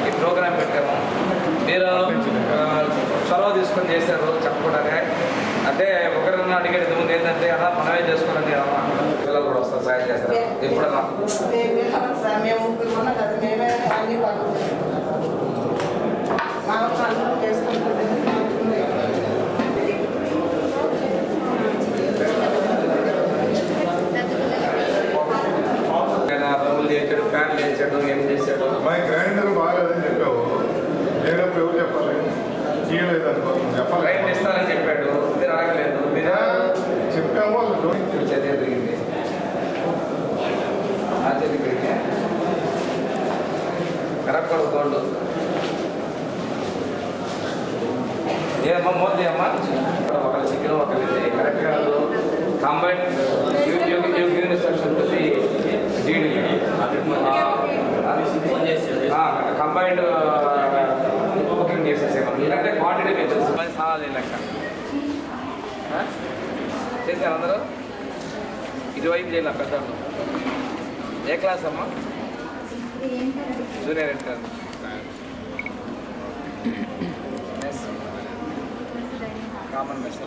ఈ ప్రోగ్రామ్ పెట్టాము మీరు ఆ, చొరవ తీసుకొని చేశారు చెప్పకుండానే అంటే ఒకరిని అడిగేది ముందు ఏంటంటే అలా మనమే చేసుకోవాలని అమ్మా పిల్లలు కూడా వస్తారు సాయం చేస్తారు ఎప్పుడన్నా మేము వెళ్ళాం సార్ మేము ముగ్గురు ఉన్నాం కదా మేమే అన్ని పనులు మా పనులు చేసుకుంటుంది చేశాడు ఫ్యాన్లు చేశాడు ఏం చేశాడు మా గ్రైండర్ బాగాలేదని చెప్పావు. లేనప్పుడు ఎవరు చెప్పాలి? చేయలేదు అనుకో చెప్పాలి. రైట్ ఇస్తానని చెప్పాడు కరెక్ట్ గోల్డ్ ఏమమ్మా మోదీ అమ్మా ఒకళ్ళు చికెన్ ఇది కరెక్ట్ కాదు కంబైన్ ఇన్స్ట్రక్షన్ ఉంటుంది డీడీ కంబైన్డ్ బుకింగ్ చేసేసేమన్నా ఎందుకంటే క్వాంటిటీ పది సాలాలు లెక్క? చేశారు అందరూ? ఇటువైపు చేయాలి పెద్దలు ఏ క్లాస్ అమ్మా? జూనియర్ ఇంటర్ కామన్ మెస్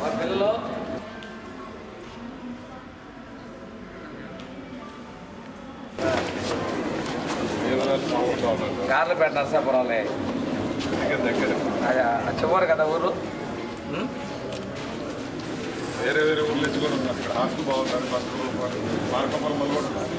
మా పిల్లలు. కార్లు పెట్టారు నరసాపురంలో దగ్గర చివరి కదా ఊరు? వేరే వేరే ఊర్లు తెచ్చుకొని ఉన్నారు. ఇక్కడ హాస్టల్ బాగుంటుంది బస్సు మార్కపురం కూడా ఉన్నారు.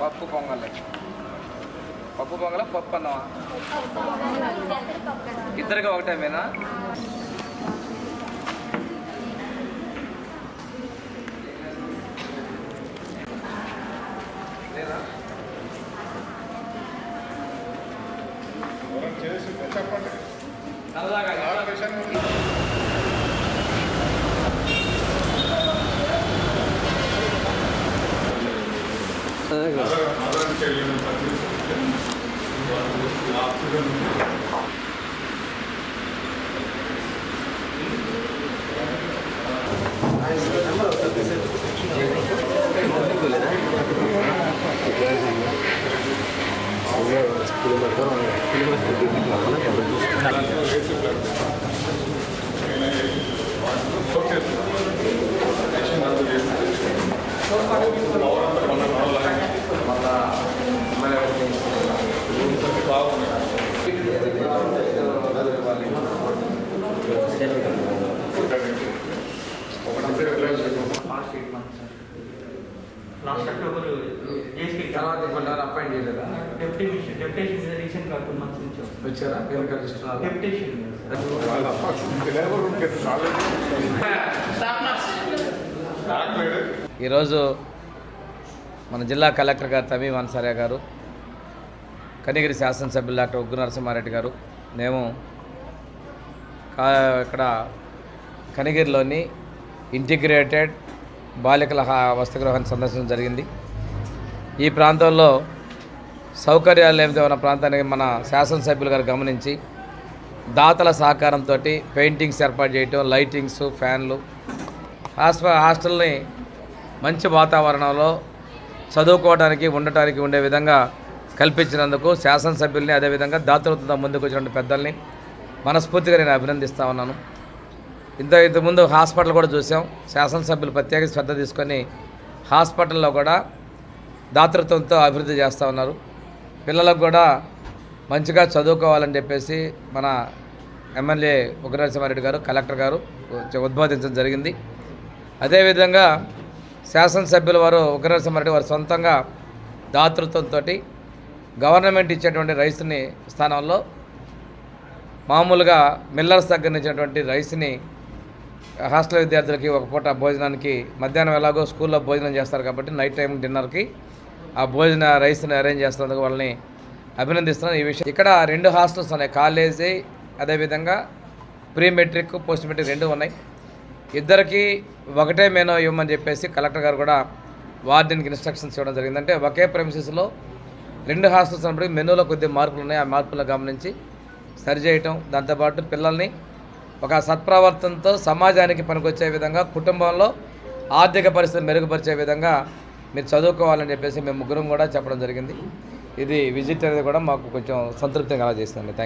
పప్పు పొంగల్. పప్పు పొంగల పప్పు అన్నమా? ఇద్దరికి ఒకటే మీనా లేదా ఎవరైనా చేసి చెప్పండి నల్లగా చాలా ఒకటి లాస్ట్ అక్టోబర్ జేసీ తర్వాత అపాయింట్ చేయలేదా? డెప్యుటేషన్ డెప్యుటేషన్ రీసెంట్గా టూ మంత్స్ నుంచి వచ్చారా. పేరు కలుస్తున్నారు డెప్యుటేషన్ ఈరోజు మన జిల్లా కలెక్టర్ గారు తమీం అన్సారియా గారు కనిగిరి శాసనసభ్యులు డాక్టర్ ఉగ్గు నరసింహారెడ్డి గారు మేము కా- ఇక్కడ కనిగిరిలోని ఇంటిగ్రేటెడ్ బాలికల హా- వసతిగృహాన్ని సందర్శించడం జరిగింది. ఈ ప్రాంతంలో సౌకర్యాలు ఏమిటో ఉన్న ప్రాంతానికి మన శాసనసభ్యులు గారు గమనించి దాతల సహకారంతో పెయింటింగ్స్ ఏర్పాటు చేయటం లైటింగ్స్ ఫ్యాన్లు హాస్ప హాస్టల్ని మంచి వాతావరణంలో చదువుకోవడానికి ఉండటానికి ఉండే విధంగా కల్పించినందుకు శాసనసభ్యుల్ని అదేవిధంగా దాతృత్వంతో ముందుకు వచ్చినటువంటి పెద్దల్ని మనస్ఫూర్తిగా నేను అభినందిస్తూ ఉన్నాను. ఇంత ఇంతకుముందు హాస్పిటల్ కూడా చూసాం. శాసనసభ్యులు ప్రత్యేక శ్రద్ధ తీసుకొని హాస్పిటల్లో కూడా దాతృత్వంతో అభివృద్ధి చేస్తూ ఉన్నారు. పిల్లలకు కూడా మంచిగా చదువుకోవాలని చెప్పేసి మన ఎమ్మెల్యే ఉగ్రనరసింహారెడ్డి గారు కలెక్టర్ గారు ఉద్బోధించడం జరిగింది. అదేవిధంగా శాసనసభ్యుల వారు ఉగ్రనరసింహారెడ్డి వారు సొంతంగా దాతృత్వంతో గవర్నమెంట్ ఇచ్చేటువంటి రైస్ని స్థానంలో మామూలుగా మిల్లర్స్ దగ్గర నుంచినటువంటి రైస్ని హాస్టల్ విద్యార్థులకి ఒక పూట భోజనానికి మధ్యాహ్నం ఎలాగో స్కూల్లో భోజనం చేస్తారు కాబట్టి నైట్ టైం డిన్నర్కి ఆ భోజన రైస్ని అరేంజ్ చేస్తున్నందుకు వాళ్ళని అభినందిస్తున్నాను. ఈ విషయం ఇక్కడ రెండు హాస్టల్స్ ఉన్నాయి. కాలేజీ అదేవిధంగా ప్రీ మెట్రిక్ పోస్ట్ మెట్రిక్ రెండు ఉన్నాయి. ఇద్దరికి ఒకటే మేనో ఇవ్వమని చెప్పేసి కలెక్టర్ గారు కూడా వార్డెన్కి ఇన్స్ట్రక్షన్స్ ఇవ్వడం జరిగింది. అంటే ఒకే ప్రెమిసెస్లో రెండు హాస్టల్స్ ఉన్నప్పటికీ మెనూలో కొద్దిగా మార్పులు ఉన్నాయి. ఆ మార్పులను గమనించి సరిచేయటం దాంతోపాటు పిల్లల్ని ఒక సత్ప్రవర్తనతో సమాజానికి పనికొచ్చే విధంగా కుటుంబంలో ఆర్థిక పరిస్థితి మెరుగుపరిచే విధంగా మీరు చదువుకోవాలని చెప్పేసి మేము ముగ్గురం కూడా చెప్పడం జరిగింది. ఇది విజిట్ అనేది కూడా మాకు కొంచెం సంతృప్తిగా చేసిందండి థ్యాంక్